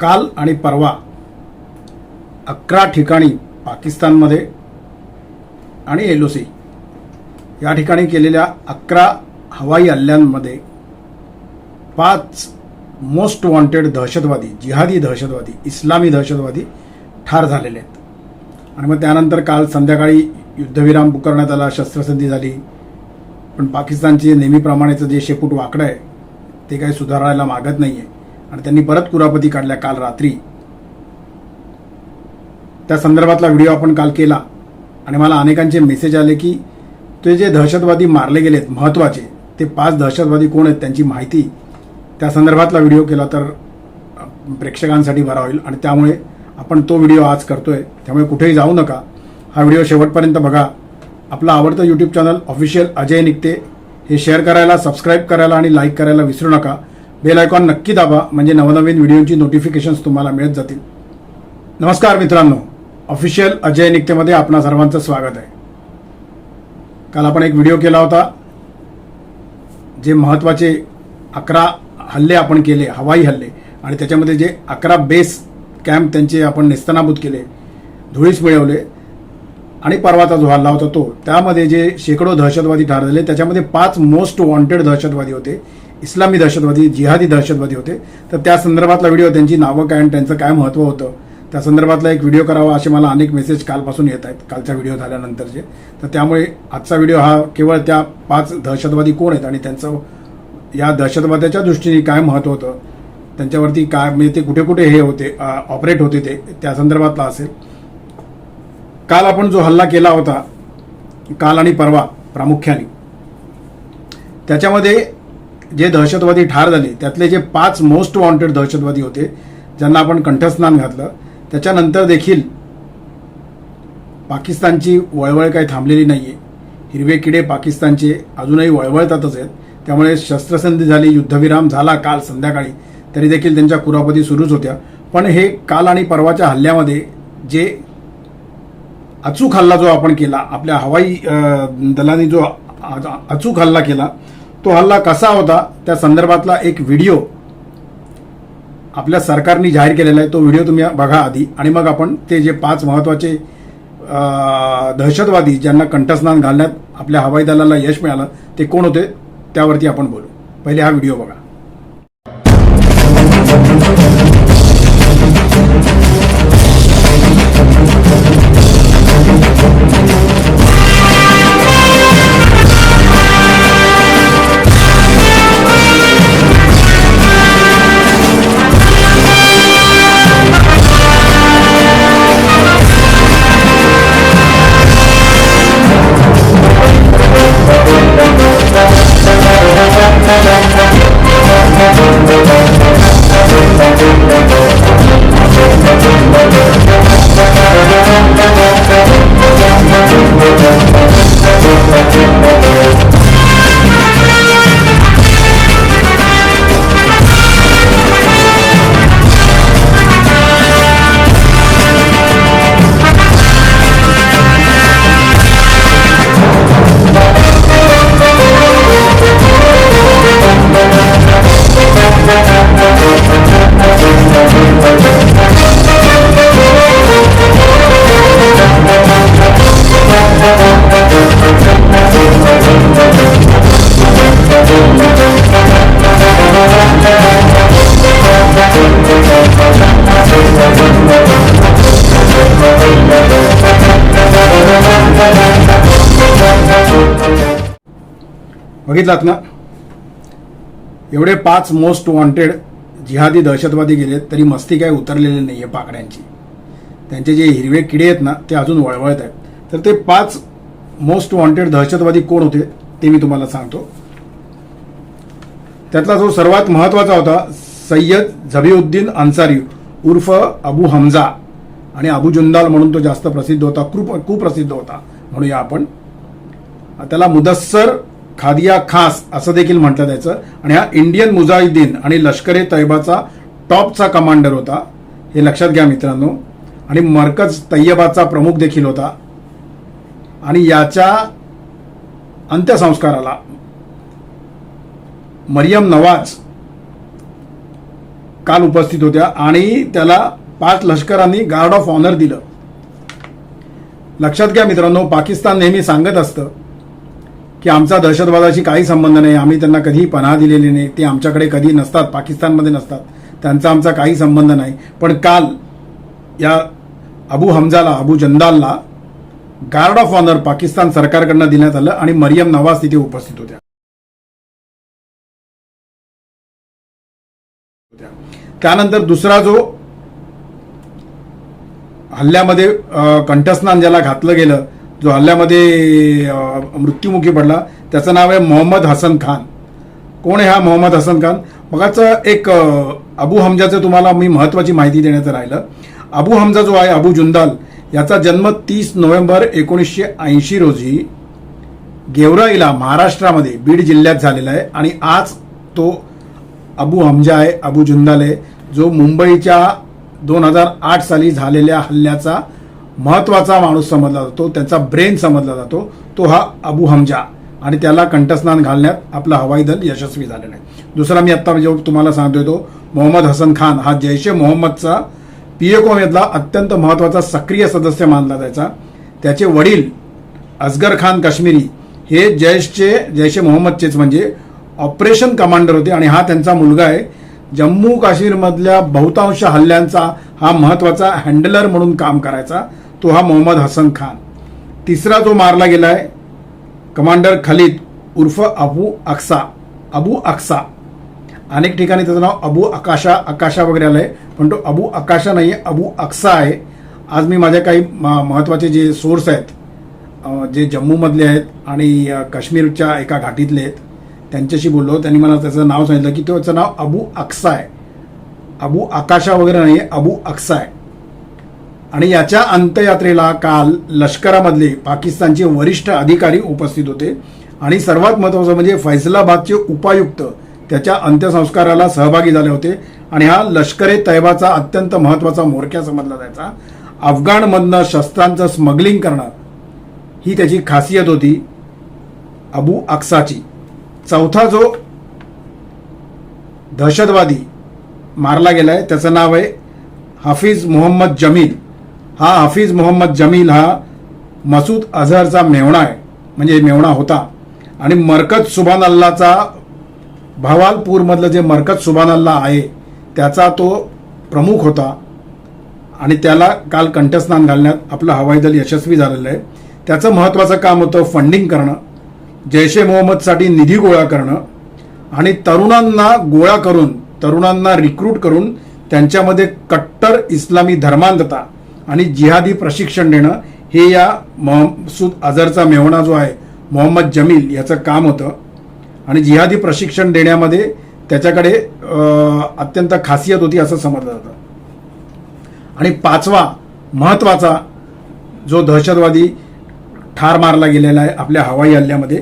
काल आणि परवा अकरा ठिकाणी पाकिस्तानमध्ये आणि एल ओ सी या ठिकाणी केलेल्या अकरा हवाई हल्ल्यांमध्ये पाच मोस्ट वॉन्टेड दहशतवादी जिहादी दहशतवादी इस्लामी दहशतवादी ठार झालेले आहेत. आणि मग त्यानंतर काल संध्याकाळी युद्धविराम पुकारण्यात आला शस्त्रसंधी झाली. पण पाकिस्तानचे नेहमीप्रमाणेचं जे शेपूट वाकडं आहे ते काही सुधारायला मागत नाही आहे आणि त्यांनी परत कुरापती काढल्या काल रात्री. त्या संदर्भातला व्हिडिओ आपण काल केला आणि मला अनेकांचे मेसेज आले की ते जे दहशतवादी मारले गेलेत महत्त्वाचे ते पाच दहशतवादी कोण आहेत त्यांची माहिती? त्या संदर्भातला व्हिडिओ केला तर प्रेक्षकांसाठी बरा होईल आणि त्यामुळे आपण तो व्हिडिओ आज करतोय. त्यामुळे कुठेही जाऊ नका. हा व्हिडिओ शेवटपर्यंत बघा. आपलं आवडतं यूट्यूब चॅनल ऑफिशियल अजय निघते. हे शेअर करायला सबस्क्राईब करायला आणि लाईक करायला विसरू नका. बेल आयकॉन नक्की दाबा म्हणजे नवनवीन व्हिडिओची नोटिफिकेशन्स तुम्हाला मिळत जातील. नमस्कार मित्रांनो ऑफिशियल अजय निकतेमध्ये आपणा सर्वांचं स्वागत आहे. काल आपण एक व्हिडिओ केला होता जे महत्त्वाचे अकरा हल्ले आपण केले हवाई हल्ले आणि त्याच्यामध्ये जे अकरा बेस कॅम्प त्यांचे आपण नेस्तनाबूत केले धुळीस मिळवले आणि परवाचा जो हल्ला होता तो त्यामध्ये जे शेकडो दहशतवादी ठार झाले त्याच्यामध्ये पाच मोस्ट वॉन्टेड दहशतवादी होते. इस्लामी दहशतवादी जिहादी दहशतवादी होते. तर त्या संदर्भातला व्हिडिओ त्यांची नावं काय आणि त्यांचं काय महत्त्व होतं त्या संदर्भातला एक व्हिडिओ करावा असे मला अनेक मेसेज कालपासून येत आहेत कालचा व्हिडिओ झाल्यानंतरचे. तर त्यामुळे आजचा व्हिडिओ हा केवळ त्या पाच दहशतवादी कोण आहेत आणि त्यांचं या दहशतवाद्याच्या दृष्टीने काय महत्त्व होतं त्यांच्यावरती काय म्हणजे ते कुठे कुठे हे होते ऑपरेट होते ते त्या संदर्भातला असेल. काल आपण जो हल्ला केला होता काल आणि परवा प्रामुख्याने त्याच्यामध्ये जे दहशतवादी ठार झाले त्यातले जे पाच मोस्ट वॉन्टेड दहशतवादी होते ज्यांना आपण कंठस्नान घातलं त्याच्यानंतर देखील पाकिस्तानची वळवळ काही थांबलेली नाही आहे हिरवे किडे पाकिस्तानचे अजूनही वळवळतातच आहेत. त्यामुळे शस्त्रसंधी झाली युद्धविराम झाला काल संध्याकाळी तरी देखील त्यांच्या कुरापती सुरूच होत्या. पण हे काल आणि परवाच्या हल्ल्यामध्ये जे अचूक हल्ला जो आपण केला आपल्या हवाई दलाने जो अचूक हल्ला केला तो हल्ला कसा होता त्या संदर्भातला एक व्हिडिओ आपल्या सरकारने जाहीर केलेला आहे. तो व्हिडिओ तुम्ही बघा आधी. आणि मग आपण ते जे पाच महत्त्वाचे दहशतवादी ज्यांना कंठस्नान घालण्यात आपल्या हवाई दलाला यश मिळालं ते कोण होते त्यावरती आपण बोलू. पहिले हा व्हिडिओ बघा. बघितलात ना? एवढे पाच मोस्ट वॉन्टेड जिहादी दहशतवादी गेलेत तरी मस्ती काय उतरलेली नाही आहे पाकड्यांची. त्यांचे जे हिरवे किडे आहेत ना ते अजून वळवळत आहेत. तर ते पाच मोस्ट वॉन्टेड दहशतवादी कोण होते ते मी तुम्हाला सांगतो. त्यातला जो सर्वात महत्त्वाचा होता सय्यद झबीउद्दीन अन्सारी उर्फ अबू हमजा आणि अबू जुंदाल म्हणून तो जास्त प्रसिद्ध होता कृप कुप्रसिद्ध होता म्हणूया आपण. त्याला मुदस्सर खादिया खास असं देखील म्हटलं जायचं. आणि हा इंडियन मुजाहिदीन आणि लष्कर ए तैबाचा टॉपचा कमांडर होता. हे लक्षात घ्या मित्रांनो. आणि मरकज तय्यबाचा प्रमुख देखील होता. आणि याच्या अंत्यसंस्काराला मरियम नवाज काल उपस्थित होत्या आणि त्याला पाच लष्करांनी गार्ड ऑफ ऑनर दिलं. लक्षात घ्या मित्रांनो पाकिस्तान नेहमी सांगत असतं की आमचा दहशतवादाशी काही संबंध नाही. आम्ही त्यांना कधीही पनाह दिलेली नाही. ते आमच्याकडे कधी नसतात. पाकिस्तानमध्ये नसतात. त्यांचा आमचा काही संबंध नाही. पण काल या अबू हमजाला अबू जंदालला गार्ड ऑफ ऑनर पाकिस्तान सरकारकडनं देण्यात आलं आणि मरियम नवाज तिथे उपस्थित होत्या. त्यानंतर दुसरा जो हल्ल्यामध्ये कंठस्नान ज्याला घातलं गेलं जो हल्ल्यामध्ये मृत्यूमुखी मृत्युमुखी पडला त्याचं नाव आहे मोहम्मद हसन खान. कोण आहे हा मोहम्मद हसन खान? मगाच एक अबू हमजाचं तुम्हाला मी महत्वाची माहिती देण्याचं राहिलं. अबू हमजा जो आहे अबू जुंदाल याचा जन्म तीस नोव्हेंबर एकोणीसशे ऐंशी रोजी गेवराईला महाराष्ट्रामध्ये बीड जिल्ह्यात झालेला आहे. आणि आज तो अबू हमजा आहे अबू जुंदाल आहे जो मुंबईच्या दोन हजार आठ साली झालेल्या हल्ल्याचा महत्त्वाचा माणूस समजला जातो त्यांचा ब्रेन समजला जातो तो हा अबू हमजा. आणि त्याला कंठस्नान घालण्यात आपलं हवाई दल यशस्वी झालेलं आहे दुसरा मी आत्ता जो तुम्हाला सांगतोय तो मोहम्मद हसन खान हा जैश ए मोहम्मदचा पीएकोमधला अत्यंत महत्त्वाचा सक्रिय सदस्य मानला जायचा. त्याचे वडील असगर खान काश्मीरी हे जैशचे जैश ए मोहम्मदचेच म्हणजे ऑपरेशन कमांडर होते आणि हा त्यांचा मुलगा आहे. जम्मू काश्मीरमधल्या बहुतांश हल्ल्यांचा हा महत्त्वाचा हँडलर म्हणून काम करायचा. तो हा मोहम्मद हसन खान. तिसरा जो मारला गेलाय कमांडर खलीद उर्फ अबू अक्सा. अबू अक्सा. अनेक ठिकाणी त्याचं नाव अबू आकाशा आकाशा वगैरे आलंय. पण तो अबू आकाशा नाही आहे अबू अक्सा आहे. आज मी माझ्या काही म- महत्त्वाचे जे सोर्स आहेत जे जम्मूमधले आहेत आणि काश्मीरच्या एका घाटीतले आहेत त्यांच्याशी बोललो. त्यांनी मला त्याचं नाव सांगितलं की त्याचं नाव अबू अक्सा आहे. अबू आकाशा वगैरे नाही आहे अबू अक्सा आहे. आणि याच्या अंत्ययात्रेला काल लष्करामधले पाकिस्तानचे वरिष्ठ अधिकारी उपस्थित होते. आणि सर्वात महत्वाचं म्हणजे फैसलाबादचे उपायुक्त त्याच्या अंत्यसंस्काराला सहभागी झाले होते. आणि हा लष्करे तैबाचा अत्यंत महत्त्वाचा मोरक्या समजला जायचा. अफगाणमधनं शस्त्रांचं स्मगलिंग करणं ही त्याची खासियत होती. अबू अक्साची. चौथा जो दहशतवादी मारला गेलाय त्याचं नाव आहे हाफिज मोहम्मद जमील. हा हाफिज मोहम्मद जमील हा मसूद अझहरचा मेवणा आहे. म्हणजे मेवणा होता. आणि मरकज सुभान अल्लाचा भावालपूरमधलं जे मरकज सुभान अल्ला आहे त्याचा तो प्रमुख होता. आणि त्याला काल कंठस्नान घालण्यात आपलं हवाई दल यशस्वी झालेलं आहे. त्याचं महत्त्वाचं काम होतं फंडिंग करणं जैश ए मोहम्मदसाठी निधी गोळा करणं आणि तरुणांना गोळा करून तरुणांना रिक्रूट करून त्यांच्यामध्ये कट्टर इस्लामी धर्मांधता आणि जिहादी प्रशिक्षण देणं हे या महसूद अझरचा मेहणा जो आहे मोहम्मद जमील याचं काम होतं. आणि जिहादी प्रशिक्षण देण्यामध्ये त्याच्याकडे अत्यंत खासियत होती असं समजलं जातं. आणि पाचवा महत्त्वाचा जो दहशतवादी ठार मारला गेलेला आहे आपल्या हवाई हल्ल्यामध्ये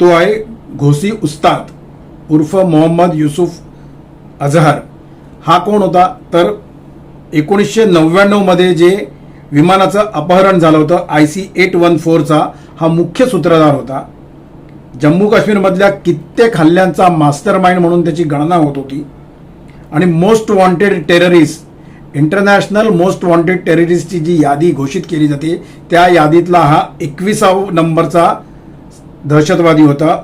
तो आहे घोसी उस्ताद उर्फ मोहम्मद युसुफ अझहर हा कोण होता? तर एकोणीसशे नव्याण्णवमध्ये जे विमानाचं अपहरण झालं होतं आय सी एट वन फोरचा हा मुख्य सूत्रधार होता. जम्मू काश्मीरमधल्या कित्येक हल्ल्यांचा मास्टर माइंड म्हणून त्याची गणना होत होती. आणि most wanted terrorist international most wanted टेररिस्टची जी यादी घोषित केली जाते त्या यादीतला हा एकविसावा नंबरचा दहशतवादी होता.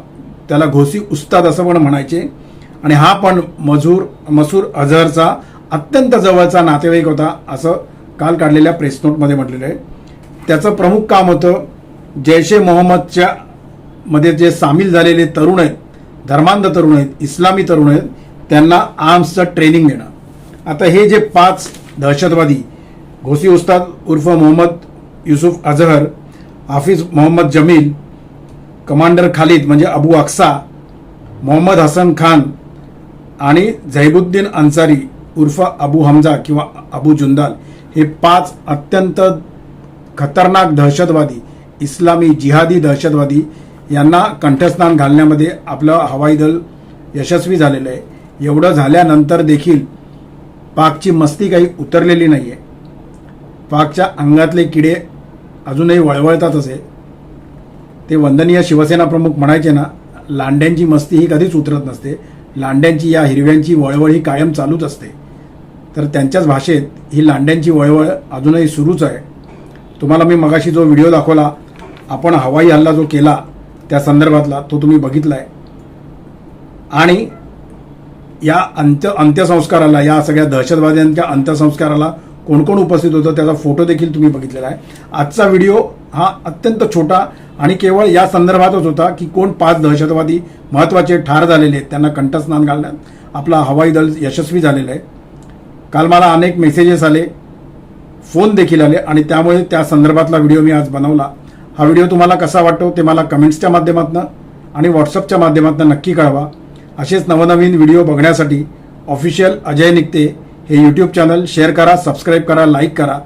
त्याला घोसी उस्ताद असं पण म्हणायचे. आणि हा पण मजूर मसूर अझहरचा अत्यंत जवळचा नातेवाईक होता असं काल काढलेल्या प्रेस नोटमध्ये म्हटलेलं आहे. त्याचं प्रमुख काम होतं जैश ए मोहम्मदच्या मध्ये जे सामील झालेले तरुण आहेत धर्मांध तरुण आहेत इस्लामी तरुण आहेत त्यांना आर्म्सचं ट्रेनिंग देणं. आता हे जे पाच दहशतवादी घोसी उस्ताद उर्फ मोहम्मद युसुफ अझहर हाफिज मोहम्मद जमील कमांडर खालिद म्हणजे अबू अक्सा मोहम्मद हसन खान आणि झैबुद्दीन अन्सारी उर्फ अबू हमजा किंवा अबू जुंदाल हे पाच अत्यंत खतरनाक दहशतवादी इस्लामी जिहादी दहशतवादी यांना कंठस्नान घालण्यामध्ये आपलं हवाई दल यशस्वी झालेलं आहे. एवढं झाल्यानंतर देखील पाकची मस्ती काही उतरलेली नाही आहे पाकच्या अंगातले किडे अजूनही वळवळतातच आहे. ते वंदनीय शिवसेना प्रमुख म्हणायचे ना लांड्यांची मस्ती ही कधीच उतरत नसते. लांड्यांची या हिरव्यांची वळवळ ही कायम चालूच असते. तर त्यांच्याच भाषेत ही लांड्यांची वळवळ अजूनही सुरूच आहे. तुम्हाला मी मगाशी जो व्हिडिओ दाखवला आपण हवाई हल्ला जो केला त्या संदर्भातला तो तुम्ही बघितला आहे आणि या अंत्य अंत्यसंस्काराला या सगळ्या दहशतवाद्यांच्या अंत्यसंस्काराला कोण कोण उपस्थित होतं त्याचा फोटो देखील तुम्ही बघितलेला आहे. आजचा व्हिडिओ हा अत्यंत छोटा आणि केवळ या संदर्भातच होता की कोण पाच दहशतवादी महत्त्वाचे ठार झालेले आहेत त्यांना कंठस्नान घालण्यात. आपला हवाई दल यशस्वी झालेलं आहे. काल मला अनेक मेसेजेस आले. फोन देखील आले आणि त्यामुळे त्या संदर्भातला व्हिडिओ मी आज बनवला. हा व्हिडिओ तुम्हाला कसा वाटतो ते मला कमेंट्सच्या माध्यमातून आणि व्हॉट्सअपच्या माध्यमातून नक्की कळवा. असेच नवनवीन व्हिडिओ बघण्यासाठी ऑफिशियल अजय निघते हे यूट्यूब चॅनल शेअर करा सबस्क्राईब करा लाईक करा.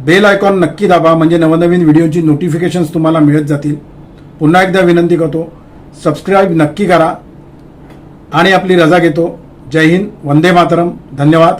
बेल आयकॉन नक्की दाबा म्हणजे नवनवीन व्हिडिओची नोटिफिकेशन्स तुम्हाला मिळत जातील. पुन्हा एकदा विनंती करतो सबस्क्राईब नक्की करा. आणि आपली रजा घेतो. जय हिंद वंदे मातरम. धन्यवाद.